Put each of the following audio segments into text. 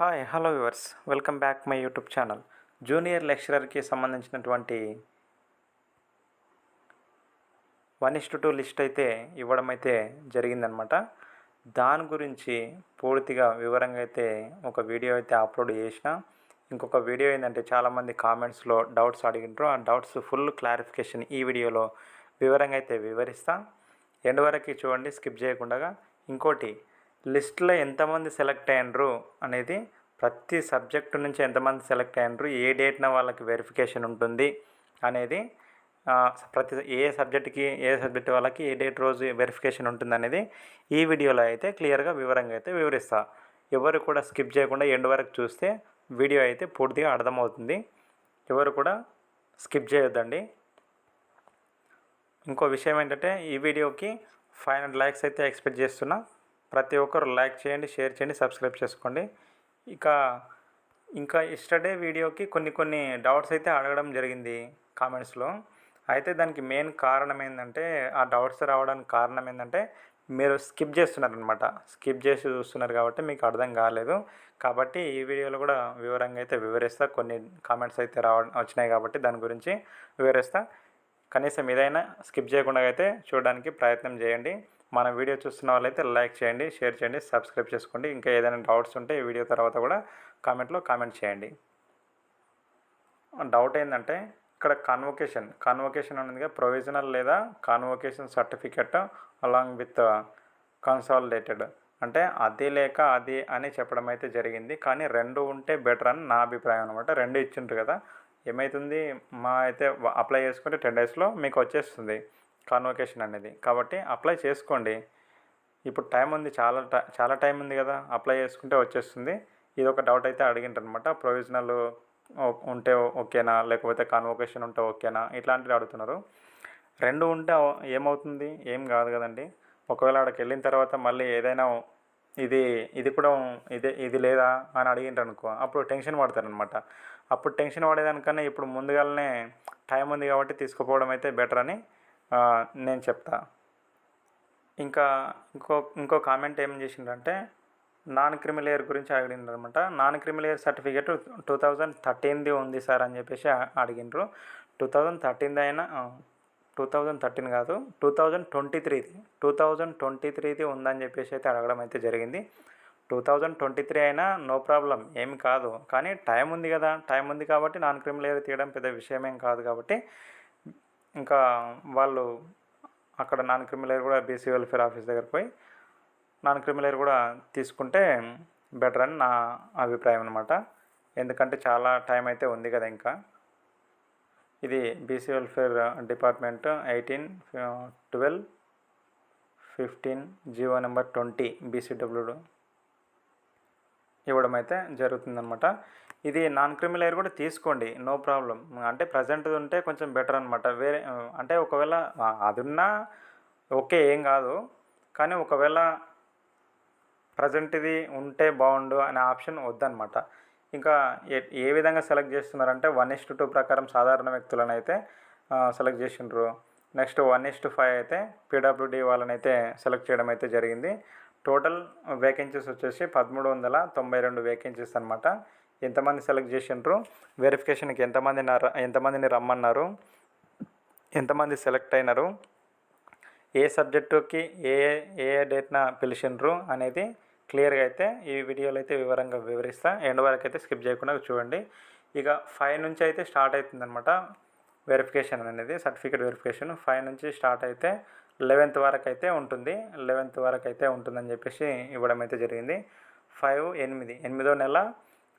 Hi hello viewers welcome back my YouTube channel junior లెక్చరర్కి సంబంధించినటువంటి one is two list అయితే ఇవ్వడం అయితే జరిగిందనమాట దాని గురించి పూర్తిగా వివరంగా అయితే ఒక వీడియో అయితే అప్లోడ్ చేసిన. ఇంకొక వీడియో ఏంటంటే చాలామంది కామెంట్స్లో డౌట్స్ అడిగినారు. ఆ డౌట్స్ ఫుల్ క్లారిఫికేషన్ ఈ వీడియోలో వివరంగా అయితే వివరిస్తా. ఎండ్ వరకు చూడండి స్కిప్ చేయకుండా. ఇంకోటి లిస్ట్లో ఎంతమంది సెలెక్ట్ అయినరు అనేది ప్రతి సబ్జెక్టు నుంచి ఎంతమంది సెలెక్ట్ అయ్యారు ఏ డేట్న వాళ్ళకి వెరిఫికేషన్ ఉంటుంది అనేది ప్రతి ఏ సబ్జెక్ట్కి ఏ సబ్జెక్ట్ వాళ్ళకి ఏ డేట్ రోజు వెరిఫికేషన్ ఉంటుంది అనేది ఈ వీడియోలో అయితే క్లియర్గా వివరంగా అయితే వివరిస్తా. ఎవరు కూడా స్కిప్ చేయకుండా ఎండ్ వరకు చూస్తే వీడియో అయితే పూర్తిగా అర్థమవుతుంది. ఎవరు కూడా స్కిప్ చేయొద్దండి. ఇంకో విషయం ఏంటంటే ఈ వీడియోకి ఫైవ్ హండ్రెడ్ లైక్స్ అయితే ఎక్స్పెక్ట్ చేస్తున్నా. ప్రతి ఒక్కరు లైక్ చేయండి షేర్ చేయండి సబ్స్క్రైబ్ చేసుకోండి. ఇక ఇంకా ఎస్టర్డే వీడియోకి కొన్ని కొన్ని డౌట్స్ అయితే అడగడం జరిగింది కామెంట్స్లో అయితే దానికి మెయిన్ కారణం ఏంటంటే ఆ డౌట్స్ రావడానికి కారణం ఏంటంటే మీరు స్కిప్ చేస్తున్నారనమాట స్కిప్ చేసి చూస్తున్నారు కాబట్టి మీకు అర్థం కాలేదు. కాబట్టి ఈ వీడియోలో కూడా వివరంగా అయితే వివరిస్తా. కొన్ని కామెంట్స్ అయితే రావ వచ్చినాయి కాబట్టి దాని గురించి వివరిస్తా. కనీసం ఏదైనా స్కిప్ చేయకుండా అయితే చూడడానికి ప్రయత్నం చేయండి. మన వీడియో చూస్తున్న వాళ్ళైతే లైక్ చేయండి షేర్ చేయండి సబ్స్క్రైబ్ చేసుకోండి. ఇంకా ఏదైనా డౌట్స్ ఉంటే ఈ వీడియో తర్వాత కూడా కామెంట్లో కామెంట్ చేయండి. డౌట్ ఏంటంటే ఇక్కడ కాన్వొకేషన్ కాన్వొకేషన్ అనేది ప్రొవిజనల్ లేదా convocation certificate along with consolidated అంటే అది లేక అది అని చెప్పడం అయితే జరిగింది. కానీ రెండు ఉంటే బెటర్ అని నా అభిప్రాయం అనమాట రెండు ఇచ్చిండ్రు కదా. ఏమవుతుంది మా అయితే అప్లై చేసుకుంటే టెన్ డేస్లో మీకు వచ్చేస్తుంది. కాన్వొకేషన్ అనేది. కాబట్టి అప్లై చేసుకోండి. ఇప్పుడు టైం ఉంది చాలా టై- చాలా టైం ఉంది కదా అప్లై చేసుకుంటే వచ్చేస్తుంది. ఇది ఒక డౌట్ అయితే అడిగిండ్రనమాట ప్రొవిజనల్ ఉంటే ఓకేనా లేకపోతే కాన్వొకేషన్ ఉంటే ఓకేనా ఇట్లాంటివి అడుగుతున్నారు. రెండు ఉంటే ఏమవుతుంది? ఏం కాదు కదండి. ఒకవేళ అక్కడికి వెళ్ళిన తర్వాత మళ్ళీ ఏదైనా ఇది ఇది కూడా ఇదే ఇది లేదా అని అడిగింటారు అనుకో అప్పుడు టెన్షన్ పడతారనమాట అప్పుడు టెన్షన్ పడేదానికన్నా ఇప్పుడు ముందుగానే టైం ఉంది కాబట్టి తీసుకుపోవడం అయితే బెటర్ అని నేను చెప్తా. ఇంకా ఇంకో ఇంకో కామెంట్ ఏం చేసిండ్రంటే నాన్ క్రిమిలేయర్ గురించి అడిగిండ్రు అనమాట non creamy layer certificate two thousand థర్టీన్ది ఉంది సార్ అని చెప్పేసి అడిగిండ్రు. టూ థౌజండ్ థర్టీన్ది అయినా టూ థౌజండ్ థర్టీన్ కాదు టూ థౌజండ్ ట్వంటీ త్రీది టూ థౌజండ్ ట్వంటీ త్రీది ఉందని చెప్పేసి అయితే అడగడం అయితే జరిగింది. టూ థౌజండ్ ట్వంటీ త్రీ అయినా నో ప్రాబ్లం ఏమి కాదు. కానీ టైం ఉంది కదా టైం ఉంది కాబట్టి నాన్ క్రిమిలేయర్ తీయడం పెద్ద విషయం ఏం కాదు కాబట్టి ఇంకా వాళ్ళు అక్కడ నాన్ క్రిమిలేయర్ కూడా బీసీ వెల్ఫేర్ ఆఫీస్ దగ్గరికి పోయి నాన్ క్రిమిలేయర్ కూడా తీసుకుంటే బెటర్ అని నా అభిప్రాయం అనమాట ఎందుకంటే చాలా టైం అయితే ఉంది కదా ఇంకా. ఇది BC welfare department eighteen twelve fifteen GO number twenty BCW ఇవ్వడం అయితే జరుగుతుందన్నమాట. ఇది నాన్ క్రిమిలేయర్ కూడా తీసుకోండి నో ప్రాబ్లం అంటే ప్రజెంట్ ఉంటే కొంచెం బెటర్ అనమాట వేరే అంటే ఒకవేళ అది ఉన్నా ఓకే ఏం కాదు. కానీ ఒకవేళ ప్రజెంట్ ఇది ఉంటే బాగుండు అనే ఆప్షన్ వద్దనమాట ఇంకా ఏ విధంగా సెలెక్ట్ చేస్తున్నారంటే వన్ ఇస్ టూ ప్రకారం సాధారణ వ్యక్తులను అయితే సెలెక్ట్ చేసిండ్రు. నెక్స్ట్ వన్ ఇస్ ఫైవ్ అయితే పీడబ్ల్యూడీ వాళ్ళని అయితే సెలెక్ట్ చేయడం అయితే జరిగింది. టోటల్ వేకెన్సీస్ వచ్చేసి పదమూడు వందల తొంభై రెండు వేకెన్సీస్ అనమాట ఎంతమంది సెలెక్ట్ చేసిండ్రు? వెరిఫికేషన్కి ఎంతమంది ఎంతమందిని రమ్మన్నారు? ఎంతమంది సెలెక్ట్ అయినారు? ఏ సబ్జెక్టుకి ఏ ఏ డేట్న పిలిచిండ్రు అనేది క్లియర్గా అయితే ఈ వీడియోలో అయితే వివరంగా వివరిస్తా. ఎండ్ వరకు అయితే స్కిప్ చేయకుండా చూడండి. ఇక ఫైవ్ నుంచి అయితే స్టార్ట్ అవుతుంది అనమాట వెరిఫికేషన్ అనేది సర్టిఫికేట్ వెరిఫికేషన్. ఫైవ్ నుంచి స్టార్ట్ అయితే లెవెన్త్ వరకు అయితే ఉంటుంది. లెవెన్త్ వరకు అయితే ఉంటుందని చెప్పేసి ఇవ్వడం అయితే జరిగింది. ఫైవ్ ఎనిమిది ఎనిమిదో నెల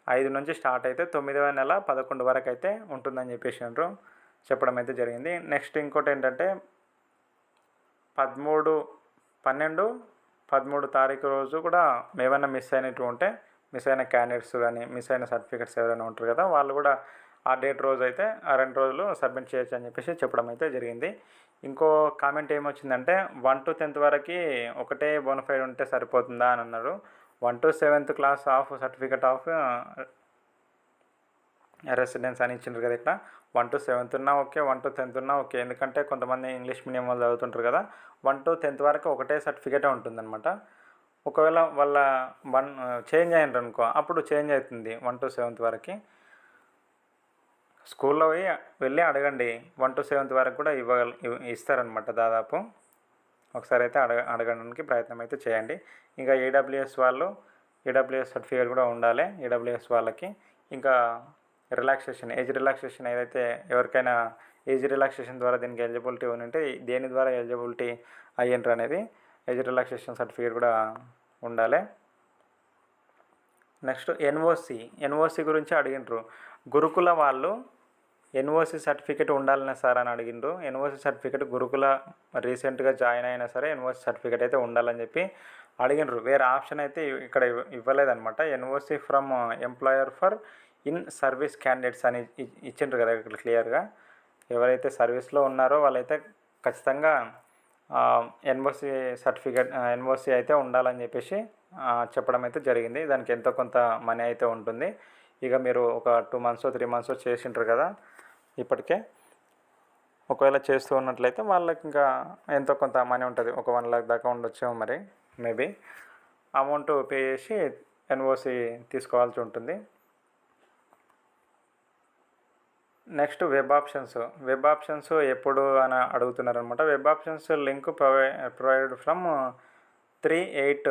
ఐదు నుంచి స్టార్ట్ అయితే తొమ్మిదవ నెల పదకొండు వరకు అయితే ఉంటుందని చెప్పేసి అంటారు చెప్పడం అయితే జరిగింది. నెక్స్ట్ ఇంకోటి ఏంటంటే పదమూడు పన్నెండు పదమూడు తారీఖు రోజు కూడా ఏమైనా మిస్ అయినట్టు ఉంటే మిస్ అయిన క్యాండిడేట్స్ కానీ మిస్ అయిన సర్టిఫికెట్స్ ఎవరైనా ఉంటారు కదా వాళ్ళు కూడా ఆ డేట్ రోజు అయితే ఆ రెండు రోజులు సబ్మిట్ చేయొచ్చు అని చెప్పేసి చెప్పడం అయితే జరిగింది. ఇంకో కామెంట్ ఏమొచ్చిందంటే వన్ టు టెన్త్ వరకు ఒకటే బోనఫైడ్ ఉంటే సరిపోతుందా అని అన్నారు. One to seventh class of certificate of residence అని ఇచ్చిండ్రు కదా ఇక్కడ వన్ టు సెవెంత్ ఉన్నా ఓకే వన్ టు టెన్త్ ఉన్నా ఓకే. ఎందుకంటే కొంతమంది ఇంగ్లీష్ మీడియం వాళ్ళు చదువుతుంటారు కదా వన్ టు టెన్త్ వరకు ఒకటే సర్టిఫికేటే ఉంటుందన్నమాట. ఒకవేళ వాళ్ళ వన్ చేంజ్ అయ్యారు అనుకో అప్పుడు చేంజ్ అవుతుంది వన్ టు సెవెంత్ వరకు. స్కూల్లో పోయి వెళ్ళి అడగండి వన్ టు సెవెంత్ వరకు కూడా ఇవ్వగల ఇవ్- ఇస్తారనమాట దాదాపు. ఒకసారి అయితే అడగ అడగడానికి ప్రయత్నం అయితే చేయండి. ఇంకా ఏడబ్ల్యూఎస్ వాళ్ళు ఏడబ్ల్యూఎస్ సర్టిఫికేట్ కూడా ఉండాలి. ఏడబ్ల్యూఎస్ వాళ్ళకి ఇంకా రిలాక్సేషన్ ఏజ్ రిలాక్సేషన్ ఏదైతే ఎవరికైనా ఏజ్ రిలాక్సేషన్ ద్వారా దీనికి ఎలిజిబిలిటీ ఉంటే దేని ద్వారా ఎలిజిబిలిటీ అయ్యిండ్రు అనేది ఏజ్ రిలాక్సేషన్ సర్టిఫికేట్ కూడా ఉండాలి. నెక్స్ట్ ఎన్ఓసి ఎన్ఓసి గురించి అడిగిండ్రు. గురుకుల వాళ్ళు ఎన్ఓసి సర్టిఫికేట్ ఉండాలనే సార్ అని అడిగిండ్రు. ఎన్ఓసి సర్టిఫికేట్ గురుకుల రీసెంట్గా జాయిన్ అయినా సరే ఎన్ఓసి సర్టిఫికేట్ అయితే ఉండాలని చెప్పి అడిగిండ్రు. వేరే ఆప్షన్ అయితే ఇక్కడ ఇవ్వలేదన్నమాట. NOC from employer for in service candidates అని ఇచ్చిండ్రు కదా ఇక్కడ క్లియర్గా. ఎవరైతే సర్వీస్లో ఉన్నారో వాళ్ళైతే ఖచ్చితంగా ఎన్ఓసి సర్టిఫికేట్ ఎన్ఓసి అయితే ఉండాలని చెప్పేసి చెప్పడం అయితే జరిగింది. దానికి ఎంతో కొంత మనీ అయితే ఉంటుంది. ఇక మీరు ఒక టూ మంత్స్ త్రీ మంత్స్ చేసింటారు కదా ఇప్పటికే. ఒకవేళ చేస్తూ ఉన్నట్లయితే వాళ్ళకి ఇంకా ఎంతో కొంత మనీ ఉంటుంది. ఒక వన్ లాక్ దాకా ఉండొచ్చు మరి మేబీ అమౌంట్ పే చేసి ఎన్ఓసి తీసుకోవాల్సి ఉంటుంది. Next web options web options ఎప్పుడు అని అడుగుతున్నారనమాట. వెబ్ ఆప్షన్స్ లింక్ ప్రొవై ప్రొవైడ్ ఫ్రమ్ త్రీ ఎయిట్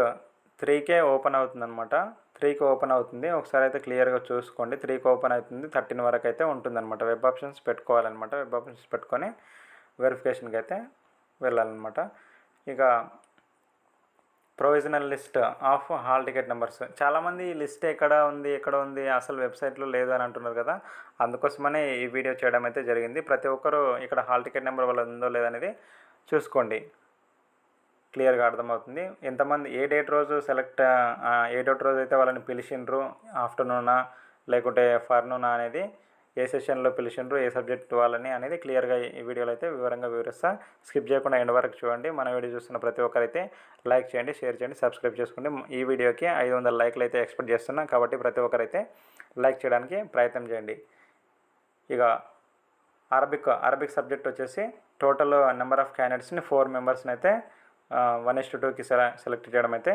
త్రీకే ఓపెన్ అవుతుందన్నమాట త్రీకి ఓపెన్ అవుతుంది. ఒకసారి అయితే క్లియర్గా చూసుకోండి. త్రీకి ఓపెన్ అవుతుంది. థర్టీన్ వరకు అయితే ఉంటుందన్నమాట. వెబ్ ఆప్షన్స్ పెట్టుకోవాలన్నమాట. వెబ్ ఆప్షన్స్ పెట్టుకొని వెరిఫికేషన్కి అయితే వెళ్ళాలన్నమాట. ఇక provisional list of hall ticket numbers. చాలామంది ఈ లిస్ట్ ఎక్కడ ఉంది ఎక్కడ ఉంది అసలు వెబ్సైట్లో లేదు అని అంటున్నారు కదా. అందుకోసమనే ఈ వీడియో చేయడం అయితే జరిగింది. ప్రతి ఒక్కరూ ఇక్కడ హాల్ టికెట్ నెంబర్ వాళ్ళు ఉందో లేదనేది చూసుకోండి. క్లియర్గా అర్థమవుతుంది. ఎంతమంది ఏ డేట్ రోజు సెలెక్ట్ ఏ డేట్ రోజు అయితే వాళ్ళని పిలిచిండ్రు? ఆఫ్టర్నూనా? లేకుంటే ఫర్నూనా అనేది ఏ సెషన్లో పిలిచిండ్రు? ఏ సబ్జెక్ట్ వాళ్ళని అనేది క్లియర్గా ఈ వీడియోలో అయితే వివరంగా వివరిస్తా. స్కిప్ చేయకుండా ఎండ్ వరకు చూడండి. మన వీడియో చూస్తున్న ప్రతి ఒక్కరైతే లైక్ చేయండి షేర్ చేయండి సబ్స్క్రైబ్ చేసుకోండి ఈ వీడియోకి ఐదు వందల లైక్లు అయితే ఎక్స్పెక్ట్ చేస్తున్నాం. కాబట్టి ప్రతి ఒక్కరైతే లైక్ చేయడానికి ప్రయత్నం చేయండి. ఇక అరబిక్ అరబిక్ సబ్జెక్ట్ వచ్చేసి టోటల్ నెంబర్ ఆఫ్ క్యాండిడేట్స్ని ఫోర్ మెంబర్స్ని అయితే వన్ ఇస్ టు టూకి సెల సెలెక్ట్ చేయడం అయితే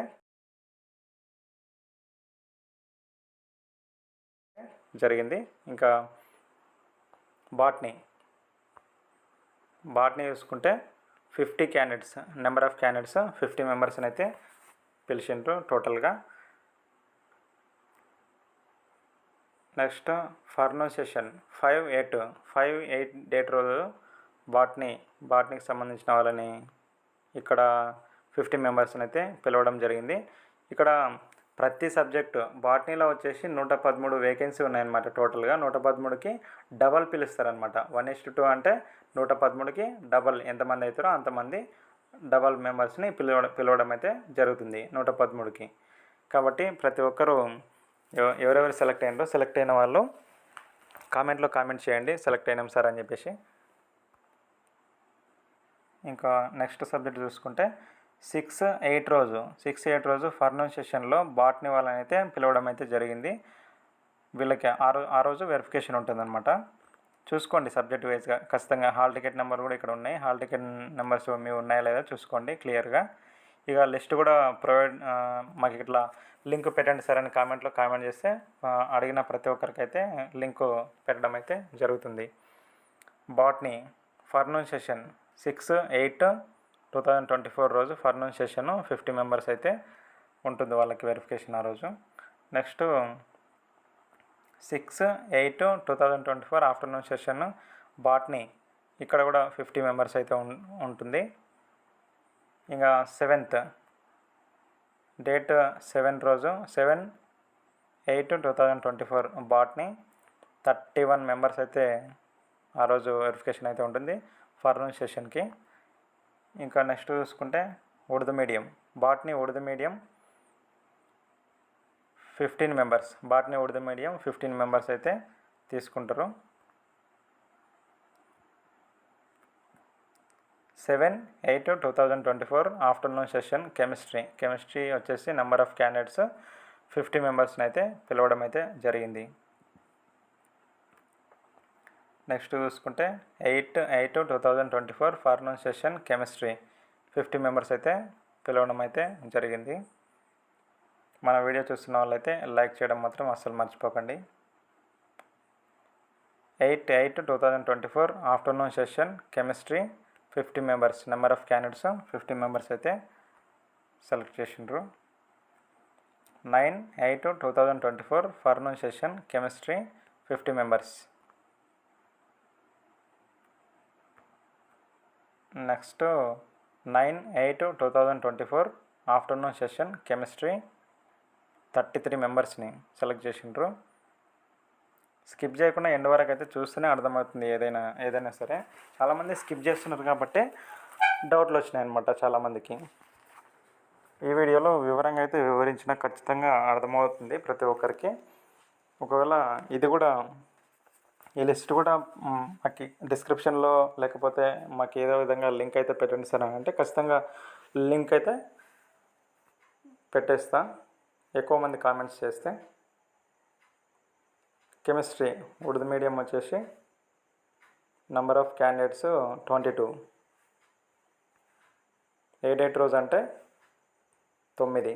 జరిగింది. ఇంకా బాట్నీ బాట్నీ చూసుకుంటే fifty candidates number of candidates fifty మెంబర్స్ని అయితే పిలిచిండ్రు టోటల్గా. Next forenoon session five eight five eight date రోజు బాట్నీ బాట్నీకి సంబంధించిన వాళ్ళని ఇక్కడ ఫిఫ్టీ మెంబర్స్ని అయితే పిలవడం జరిగింది. ఇక్కడ ప్రతి సబ్జెక్టు బాటనీలో వచ్చేసి నూట పదమూడు వేకెన్సీ ఉన్నాయన్నమాట టోటల్గా. నూట పదమూడుకి డబల్ పిలుస్తారనమాట వన్ ఇస్ టూ అంటే నూట పదమూడుకి డబల్ ఎంతమంది అవుతారో అంతమంది డబల్ మెంబర్స్ని పిలవడం పిలవడం అయితే జరుగుతుంది నూట పదమూడుకి. కాబట్టి ప్రతి ఒక్కరూ ఎవ- ఎవరెవరు సెలెక్ట్ అయినారో సెలెక్ట్ అయిన వాళ్ళు కామెంట్లో కామెంట్ చేయండి. సెలెక్ట్ అయినాం సార్ అని చెప్పేసి ఇంకా నెక్స్ట్ సబ్జెక్ట్ చూసుకుంటే సిక్స్ ఎయిట్ రోజు. సిక్స్ ఎయిట్ రోజు ఫర్నౌన్సేషన్లో బాట్ని బాట్నీ వాళ్ళని అయితే పిలవడం అయితే జరిగింది. వీళ్ళకి ఆ రోజు ఆ రోజు వెరిఫికేషన్ ఉంటుందన్నమాట. చూసుకోండి సబ్జెక్ట్ వైజ్గా ఖచ్చితంగా హాల్ టికెట్ నెంబర్ కూడా ఇక్కడ ఉన్నాయి. హాల్ టికెట్ నెంబర్స్ మీ ఉన్నాయా లేదా చూసుకోండి క్లియర్గా. ఇక లిస్ట్ కూడా ప్రొవైడ్ మాకు ఇట్లా లింక్ పెట్టండి సార్ అని కామెంట్లో కామెంట్ చేస్తే అడిగిన ప్రతి ఒక్కరికి అయితే లింక్ పెట్టడం అయితే జరుగుతుంది. Botany forenoon session six eight two thousand twenty four రోజు ఫర్నూన్ సెషన్ ఫిఫ్టీ మెంబర్స్ అయితే ఉంటుంది వాళ్ళకి వెరిఫికేషన్ ఆ రోజు. Next six eight two thousand twenty four afternoon session botany. ఇక్కడ కూడా ఫిఫ్టీ మెంబర్స్ అయితే ఉంటుంది. ఇంకా సెవెంత్ డేట్ సెవెన్ రోజు seven eight two thousand twenty four botany. Thirty one members అయితే ఆ రోజు వెరిఫికేషన్ అయితే ఉంటుంది. ప్రొనౌన్సియేషన్కి సెషన్కి. ఇంకా నెక్స్ట్ చూసుకుంటే Urdu medium. Botany Urdu medium fifteen members. Botany Urdu medium fifteen members అయితే తీసుకుంటారు. Seven eight two thousand twenty four afternoon session chemistry. Chemistry వచ్చేసి నెంబర్ ఆఫ్ క్యాండిడేట్స్ ఫిఫ్టీ మెంబర్స్ని అయితే పిలవడం అయితే జరిగింది. నెక్స్ట్ చూసుకుంటే eight eight two thousand twenty four forenoon session chemistry. Fifty members అయితే పిలవడం అయితే జరిగింది. మన వీడియో చూస్తున్న వాళ్ళైతే లైక్ చేయడం మాత్రం అస్సలు మర్చిపోకండి. Eight eight two thousand twenty four afternoon session chemistry. Fifty members number of candidates fifty members అయితే సెలెక్ట్ చేసిండ్రు. Nine eight two thousand twenty four forenoon session chemistry. Fifty members. Next nine eight two thousand twenty four afternoon session chemistry thirty three మెంబర్స్ని select చేసిండ్రు. Skip చేయకుండా end వరకు అయితే చూస్తూనే అర్థమవుతుంది ఏదైనా ఏదైనా సరే. చాలామంది స్కిప్ చేస్తున్నారు కాబట్టి డౌట్లు వచ్చినాయి అనమాట చాలామందికి. ఈ వీడియోలో వివరంగా అయితే వివరించిన ఖచ్చితంగా అర్థమవుతుంది ప్రతి ఒక్కరికి. ఒకవేళ ఇది కూడా ఈ లిస్ట్ కూడా మాకు డిస్క్రిప్షన్లో లేకపోతే మాకు ఏదో విధంగా లింక్ అయితే పెట్టండి సార్ అంటే ఖచ్చితంగా లింక్ అయితే పెట్టేస్తా. ఎక్కువ మంది కామెంట్స్ చేస్తే కెమిస్ట్రీ ఉర్దూ మీడియం వచ్చేసి number of candidates twenty two A date రోజు అంటే తొమ్మిది.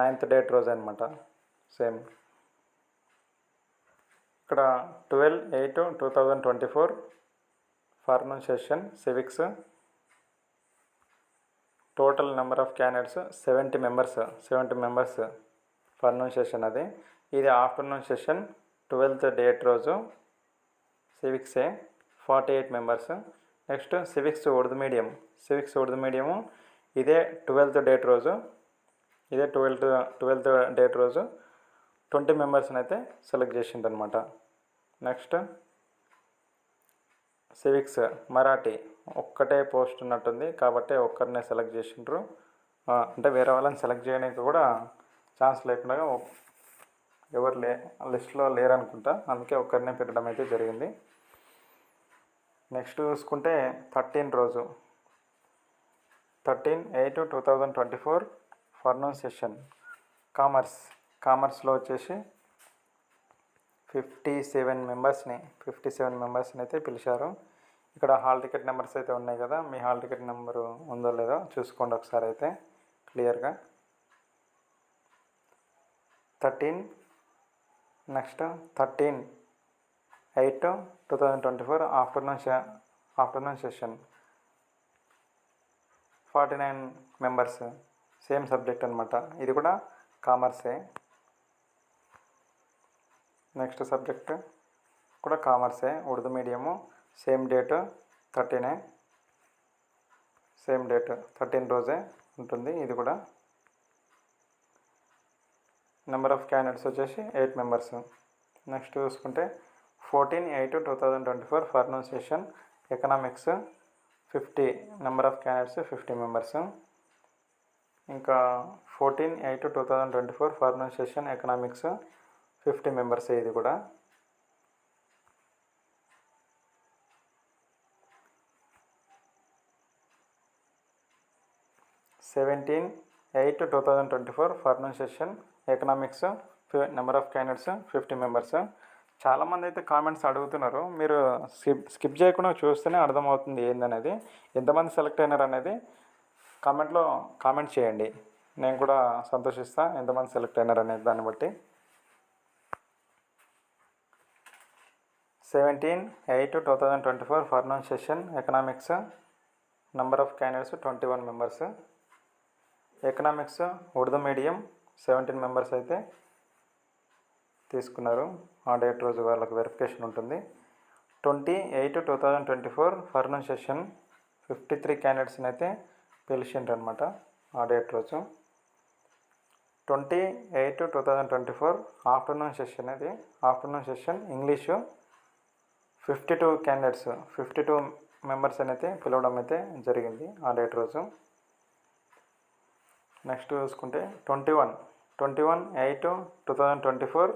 నైన్త్ డేట్ రోజు అనమాట సేమ్ ఇక్కడ twelve eight two thousand twenty four forenoon session civics. Total number of candidates seventy members seventy members forenoon session అది. ఇది afternoon session twelfth date రోజు సివిక్సే forty eight members. Next civics Urdu medium civics Urdu medium ఇదే twelfth date రోజు ఇదే twelfth twelfth date రోజు. Twenty మెంబర్స్ని అయితే select చేసిండు అనమాట నెక్స్ట్ సివిక్స్ మరాఠీ ఒక్కటే పోస్ట్ ఉన్నట్టుంది కాబట్టి ఒక్కరినే సెలెక్ట్ చేసిండ్రు. అంటే వేరే వాళ్ళని సెలెక్ట్ చేయడానికి కూడా ఛాన్స్ లేకుండా ఎవరు లే లిస్ట్లో లేరనుకుంటా. అందుకే ఒక్కరినే పెట్టడం అయితే జరిగింది. నెక్స్ట్ చూసుకుంటే థర్టీన్ రోజు. Thirteen eight two thousand twenty four forenoon session commerce కామర్స్లో వచ్చేసి ఫిఫ్టీ సెవెన్ మెంబర్స్ని ఫిఫ్టీ సెవెన్ మెంబర్స్ని అయితే పిలిచారు. ఇక్కడ హాల్ టికెట్ నెంబర్స్ అయితే ఉన్నాయి కదా మీ హాల్ టికెట్ నెంబరు ఉందో లేదో చూసుకోండి ఒకసారి అయితే క్లియర్గా. Thirteen next thirteen eight two thousand twenty four afternoon afternoon session. Forty nine members same subject అనమాట ఇది కూడా కామర్సే. నెక్స్ట్ సబ్జెక్ట్ కూడా కామర్సే ఉర్దూ మీడియము సేమ్ డేట్ థర్టీనే. సేమ్ డేట్ థర్టీన్ రోజే ఉంటుంది ఇది కూడా. నెంబర్ ఆఫ్ క్యాండిడేట్స్ వచ్చేసి ఎయిట్ మెంబర్స్ నెక్స్ట్ చూసుకుంటే fourteen eight two thousand twenty four forenoon session economics fifty number of candidates fifty members ఇంకా fourteen eight two thousand twenty four forenoon economics fifty members ఇది కూడా. Seventeen eight two thousand twenty four forenoon session economics number of candidates fifty members. చాలామంది అయితే comments అడుగుతున్నారు. మీరు skip skip చేయకుండా చూస్తేనే అర్థమవుతుంది ఏందనేది. ఎంతమంది సెలెక్ట్ అయినారు అనేది కామెంట్లో కామెంట్ చేయండి. నేను కూడా సంతోషిస్తా. ఎంతమంది సెలెక్ట్ అయినారు అనేది దాన్ని బట్టి. Seventeen eight two thousand twenty four forenoon session economics number of candidates twenty one members. Economics Urdu medium seventeen members అయితే తీసుకున్నారు. ఆ డేట్ రోజు వాళ్ళకి వెరిఫికేషన్ ఉంటుంది. Twenty eight two thousand twenty four forenoon session fifty three క్యాండిడేట్స్ని అయితే పిలిచిండ్రు అనమాట ఆ డేట్ రోజు. Twenty eight two thousand twenty four afternoon session అది afternoon session English fifty two candidates fifty two members అయితే పిలవడం అయితే జరిగింది ఆ డేట్ రోజు. నెక్స్ట్ చూసుకుంటే twenty one twenty one eight two thousand twenty four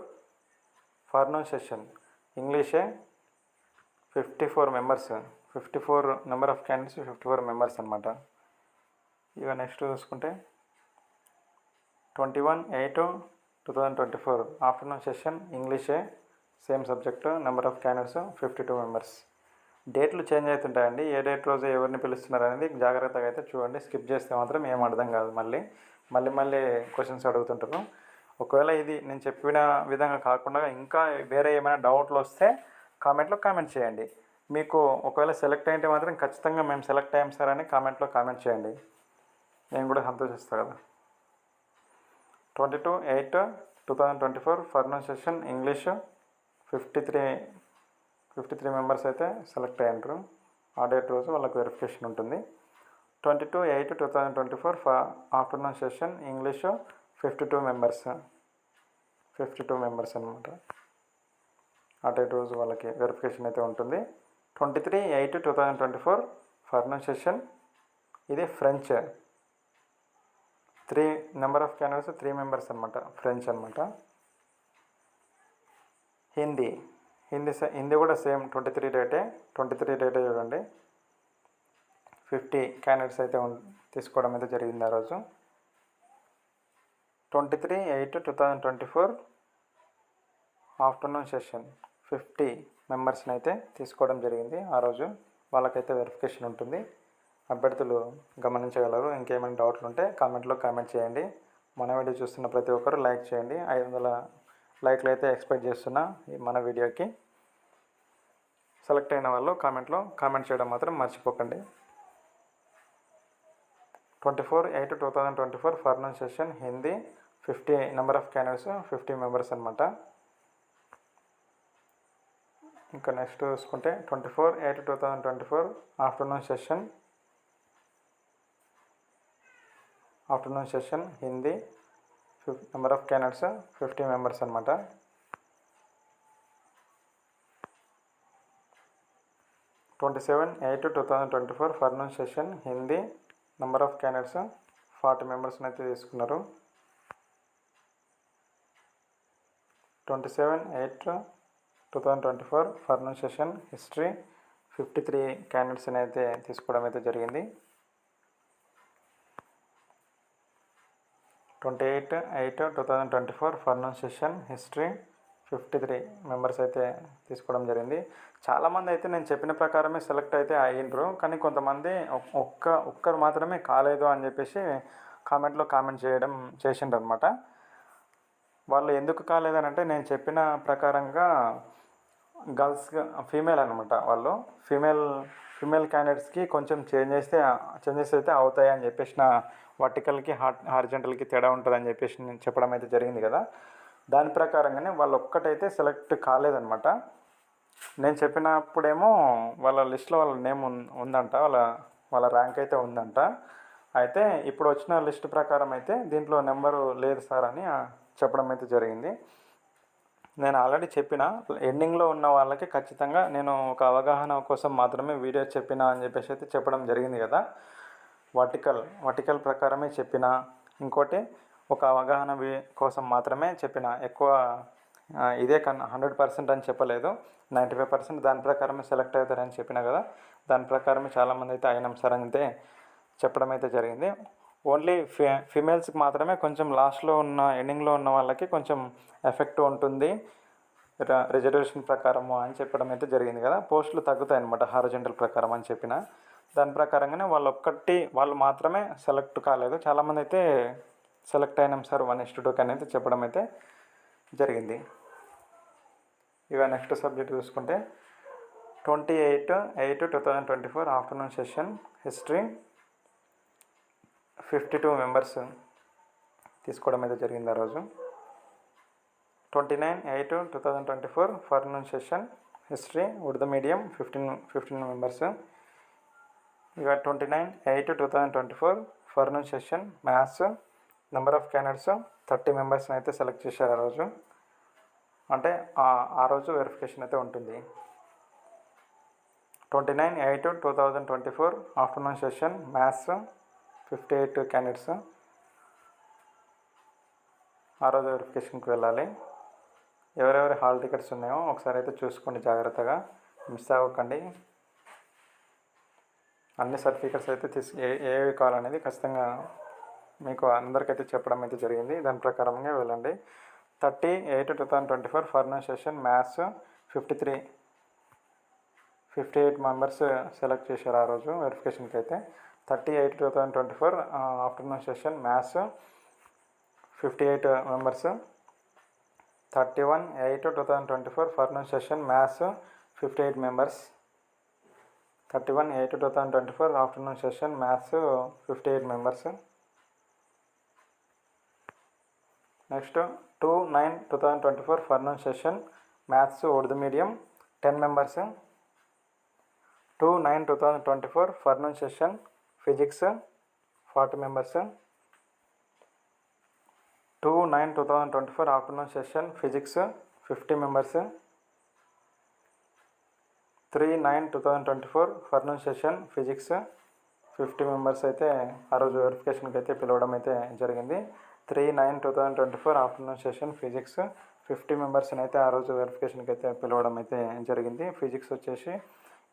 forenoon session. ఇంగ్లీషే fifty four members fifty four number of candidates fifty four members అనమాట ఇక నెక్స్ట్ చూసుకుంటే twenty one eight two thousand twenty four afternoon session ఇంగ్లీషే same subject number of candidates fifty two members డేట్లు change అవుతుంటాయండి. ఏ date రోజు ఎవరిని పిలుస్తున్నారు అనేది జాగ్రత్తగా అయితే చూడండి. స్కిప్ చేస్తే మాత్రం ఏం అర్థం కాదు మళ్ళీ. మళ్ళీ మళ్ళీ క్వశ్చన్స్ అడుగుతుంటారు. ఒకవేళ ఇది నేను చెప్పిన విధంగా కాకుండా ఇంకా వేరే ఏమైనా డౌట్లు వస్తే కామెంట్లో కామెంట్ చేయండి. మీకు ఒకవేళ సెలెక్ట్ అయితే మాత్రం ఖచ్చితంగా మేము సెలెక్ట్ అయ్యాం సార్ అని కామెంట్లో కామెంట్ చేయండి. నేను కూడా సంతోషిస్తాను కదా. Twenty two eight two thousand twenty four forenoon session English fifty three fifty three members అయితే సెలెక్ట్ అయ్యారు ఆ డేట్ రోజు వాళ్ళకి వెరిఫికేషన్ ఉంటుంది. Twenty two eight two thousand twenty four afternoon session English fifty two members fifty two members అనమాట ఆ date రోజు వాళ్ళకి వెరిఫికేషన్ అయితే ఉంటుంది. Twenty three eight two thousand twenty four forenoon session ఇది French three number of candidates three members అనమాట French అనమాట హిందీ. హిందీ హిందీ కూడా సేమ్ ట్వంటీ త్రీ డేటే ట్వంటీ త్రీ డేటే చూడండి. ఫిఫ్టీ క్యాండిడేట్స్ అయితే తీసుకోవడం అయితే జరిగింది ఆ రోజు. Twenty three eight two thousand twenty four afternoon session fifty మెంబర్స్ని అయితే తీసుకోవడం జరిగింది ఆ రోజు. వాళ్ళకైతే వెరిఫికేషన్ ఉంటుంది. అభ్యర్థులు గమనించగలరు. ఇంకేమైనా డౌట్లు ఉంటే కామెంట్లో కామెంట్ చేయండి. మన వీడియో చూస్తున్న ప్రతి ఒక్కరు లైక్ చేయండి. ఐదు వందల లైక్లు అయితే ఎక్స్పెక్ట్ చేస్తున్నా మన వీడియోకి. సెలెక్ట్ అయిన వాళ్ళు కామెంట్లో కామెంట్ చేయడం మాత్రం మర్చిపోకండి. Twenty four eight two thousand twenty four forenoon session Hindi fifty number of candidates fifty members అనమాట ఇంకా నెక్స్ట్ చూసుకుంటే twenty four eight two thousand twenty four afternoon session. Afternoon session Hindi fifty number of candidates fifty members అనమాట twenty seven eight two thousand twenty four forenoon session Hindi number of candidates forty మెంబర్స్ని అయితే తీసుకున్నారు. Twenty seven eight two thousand twenty four forenoon session history fifty three క్యాండిడేట్స్ని అయితే తీసుకోవడం అయితే జరిగింది. Twenty eight eight two thousand twenty four forenoon session history fifty three members అయితే తీసుకోవడం జరిగింది. చాలామంది అయితే నేను చెప్పిన ప్రకారమే సెలెక్ట్ అయితే అయ్యిండ్రు కానీ కొంతమంది ఒక్క ఒక్కరు మాత్రమే కాలేదు అని చెప్పేసి కామెంట్లో కామెంట్ చేయడం చేసిండ్రు అనమాట వాళ్ళు ఎందుకు కాలేదనంటే నేను చెప్పిన ప్రకారంగా గర్ల్స్ ఫీమేల్ అనమాట వాళ్ళు. ఫీమేల్ ఫిమేల్ క్యాండిడేట్స్కి కొంచెం చేంజ్ చేస్తే చేంజెస్ అయితే అవుతాయి అని చెప్పేసి నా వర్టికల్కి హార్జెంటల్కి తేడా ఉంటుంది అని చెప్పేసి నేను చెప్పడం అయితే జరిగింది కదా. దాని ప్రకారంగానే వాళ్ళు ఒక్కటైతే సెలెక్ట్ కాలేదనమాట నేను చెప్పినప్పుడేమో వాళ్ళ లిస్ట్లో వాళ్ళ నేమ్ ఉం- ఉందంట వాళ్ళ వాళ్ళ ర్యాంక్ అయితే ఉందంట. అయితే ఇప్పుడు వచ్చిన లిస్ట్ ప్రకారం అయితే దీంట్లో నెంబరు లేదు సార్ అని చెప్పడం అయితే జరిగింది. నేను ఆల్రెడీ చెప్పిన ఎండింగ్లో ఉన్న వాళ్ళకి ఖచ్చితంగా నేను ఒక అవగాహన కోసం మాత్రమే వీడియో చెప్పిన అని చెప్పేసి అయితే చెప్పడం జరిగింది కదా. వర్టికల్ వర్టికల్ ప్రకారమే చెప్పిన ఇంకోటి ఒక అవగాహన కోసం మాత్రమే చెప్పిన ఎక్కువ ఇదే కన్నా హండ్రెడ్ పర్సెంట్ అని చెప్పలేదు. నైంటీ ఫైవ్ పర్సెంట్ దాని ప్రకారమే సెలెక్ట్ అవుతారని చెప్పిన కదా దాని ప్రకారమే చాలామంది అయితే అయినాం సార్ అంతే అయితే చెప్పడం అయితే జరిగింది. ఓన్లీ ఫీ ఫిమేల్స్కి మాత్రమే కొంచెం లాస్ట్లో ఉన్న ఎండింగ్లో ఉన్న వాళ్ళకి కొంచెం ఎఫెక్ట్ ఉంటుంది. రిజర్వేషన్ ప్రకారము అని చెప్పడం అయితే జరిగింది కదా. పోస్టులు తగ్గుతాయి అనమాట హారజెంటల్ ప్రకారం అని చెప్పిన. దాని ప్రకారంగానే వాళ్ళు ఒక్కటి వాళ్ళు మాత్రమే సెలెక్ట్ కాలేదు. చాలామంది అయితే సెలెక్ట్ అయినాం సార్ వన్ ఇస్ టూకి అనేది చెప్పడం అయితే జరిగింది. ఇక నెక్స్ట్ సబ్జెక్ట్ చూసుకుంటే twenty eight eight two thousand twenty four afternoon session history. Fifty two members తీసుకోవడం అయితే జరిగింది ఆ రోజు. Twenty nine eight two thousand twenty four forenoon session history Urdu medium fifteen fifteen members. ఇక twenty nine eight two thousand twenty four forenoon session maths number of candidates thirty మెంబర్స్ని అయితే select చేశారు ఆ రోజు. అంటే ఆ- ఆ రోజు వెరిఫికేషన్ అయితే ఉంటుంది. Twenty nine eight two thousand twenty four afternoon session maths fifty eight candidates. ఆ రోజు వెరిఫికేషన్కి వెళ్ళాలి. ఎవరెవరి హాల్ టికెట్స్ ఉన్నాయో ఒకసారి అయితే చూసుకోండి జాగ్రత్తగా. మిస్ అవ్వకండి. అన్ని సర్టిఫికెట్స్ అయితే తీసు ఏ ఏవి కావాలనేది ఖచ్చితంగా మీకు అందరికైతే చెప్పడం అయితే జరిగింది. దాని ప్రకారంగా వెళ్ళండి. Thirty eight two thousand twenty four forenoon session maths fifty three. Fifty eight members select చేశారు ఆ రోజు వెరిఫికేషన్కి అయితే. Thirty eight two thousand twenty four afternoon session maths fifty eight members thirty one eight two thousand twenty four forenoon session maths fifty eight members thirty one eight two thousand twenty four afternoon session maths fifty eight members next two nine two thousand twenty four forenoon session maths Urdu medium ten members two nine two thousand twenty four forenoon session physics forty members. Two nine two thousand twenty four afternoon session physics fifty members. Three nine two thousand twenty four forenoon session physics fifty members అయితే ఆ రోజు వెరిఫికేషన్కి అయితే పిలవడం అయితే జరిగింది. Three nine two thousand twenty four afternoon session physics fifty మెంబర్స్ని అయితే ఆ రోజు వెరిఫికేషన్కి అయితే పిలవడం అయితే జరిగింది. ఫిజిక్స్ వచ్చేసి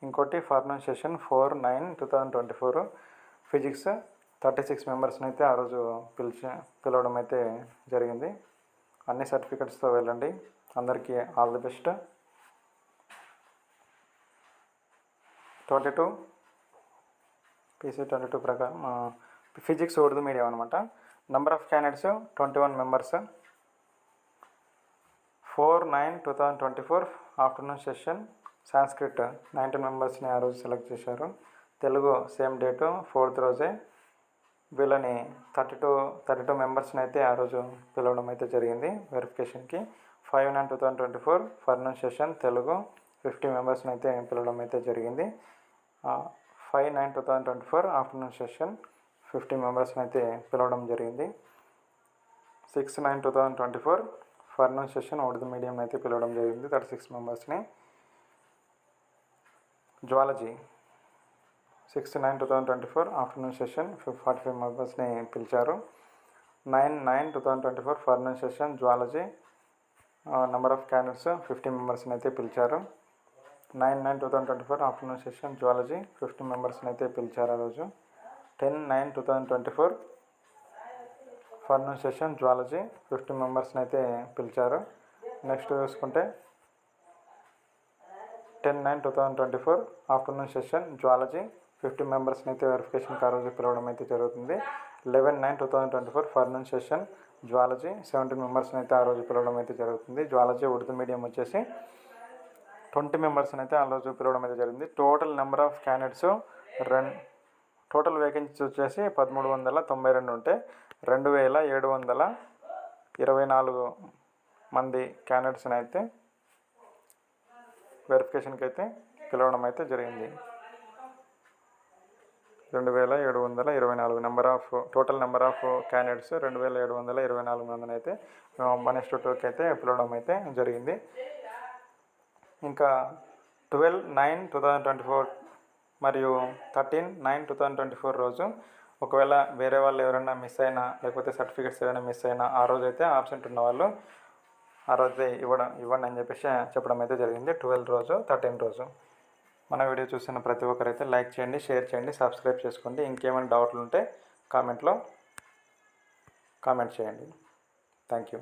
ఇంకోటి forenoon session four nine two thousand twenty four physics thirty six మెంబర్స్ని అయితే ఆ రోజు పిలిచి పిలవడం అయితే జరిగింది. అన్ని సర్టిఫికెట్స్తో వెళ్ళండి. అందరికీ all the best. Twenty two PC twenty two ప్రకారం ఫిజిక్స్ ఉర్దూ మీడియం అనమాట number of candidates twenty one members four nine two thousand twenty four afternoon session Sanskrit nineteen మెంబర్స్ని ఆ రోజు సెలెక్ట్ చేశారు. తెలుగు సేమ్ డేటు ఫోర్త్ రోజే. వీళ్ళని థర్టీ టూ థర్టీ టూ మెంబర్స్ని అయితే ఆ రోజు పిలవడం అయితే జరిగింది వెరిఫికేషన్కి. Five nine two thousand twenty four forenoon session Telugu fifty మెంబర్స్ని అయితే పిలవడం అయితే జరిగింది. Five nine two thousand twenty four afternoon session fifty మెంబర్స్ని అయితే పిలవడం జరిగింది. Six nine two thousand twenty four forenoon session Urdu medium అయితే పిలవడం జరిగింది థర్టీ సిక్స్ మెంబర్స్ని. Zoology. Six nine two thousand twenty four afternoon session forty five మెంబర్స్ని పిలిచారు. Nine nine two thousand twenty four forenoon session zoology number of candidates fifty మెంబర్స్ని అయితే పిలిచారు. Nine nine two thousand twenty four afternoon session zoology fifty మెంబర్స్ని అయితే పిలిచారు ఆ రోజు. Ten nine two thousand twenty four forenoon session zoology fifty మెంబర్స్ని అయితే పిలిచారు. నెక్స్ట్ చూసుకుంటే ten nine two thousand twenty four afternoon session zoology fifty మెంబర్స్ని అయితే వెరిఫికేషన్కి ఆ రోజు పిలవడం అయితే జరుగుతుంది. Eleven nine two thousand twenty four forenoon session zoology seventeen మెంబర్స్ని అయితే ఆ రోజు పిలవడం అయితే జరుగుతుంది. జువాలజీ ఉర్దూ మీడియం వచ్చేసి ట్వంటీ మెంబర్స్ని అయితే ఆ రోజు పిలవడం అయితే జరిగింది. టోటల్ నెంబర్ ఆఫ్ క్యాండిడేట్స్ రెండు టోటల్ వేకెన్సీస్ వచ్చేసి పదమూడు వందల తొంభై రెండు ఉంటే రెండు వేల ఏడు వందల ఇరవై నాలుగు మంది క్యాండిడేట్స్ని అయితే వెరిఫికేషన్కి అయితే పిలవడం అయితే జరిగింది. రెండు వేల ఏడు వందల ఇరవై నాలుగు number of total number of candidates రెండు వేల ఏడు వందల ఇరవై నాలుగు మందిని అయితే వన్ ఇన్స్టిట్యూట్కి అయితే పిలవడం అయితే జరిగింది. ఇంకా twelve nine two thousand twenty four మరియు thirteen nine two thousand twenty four రోజు ఒకవేళ వేరే వాళ్ళు ఎవరైనా మిస్ అయినా లేకపోతే సర్టిఫికేట్స్ ఏమైనా మిస్ అయినా ఆ రోజు అయితే ఆబ్సెంట్ ఉన్న వాళ్ళు ఆ రోజు ఇవ్వడం ఇవ్వండి అని చెప్పేసి చెప్పడం అయితే జరిగింది. ట్వెల్వ్ రోజు థర్టీన్ రోజు. మన వీడియో చూసిన ప్రతి ఒక్కరైతే లైక్ చేయండి షేర్ చేయండి సబ్స్క్రైబ్ చేసుకోండి. ఇంకేమైనా డౌట్లు ఉంటే కామెంట్లో కామెంట్ చేయండి. Thank you.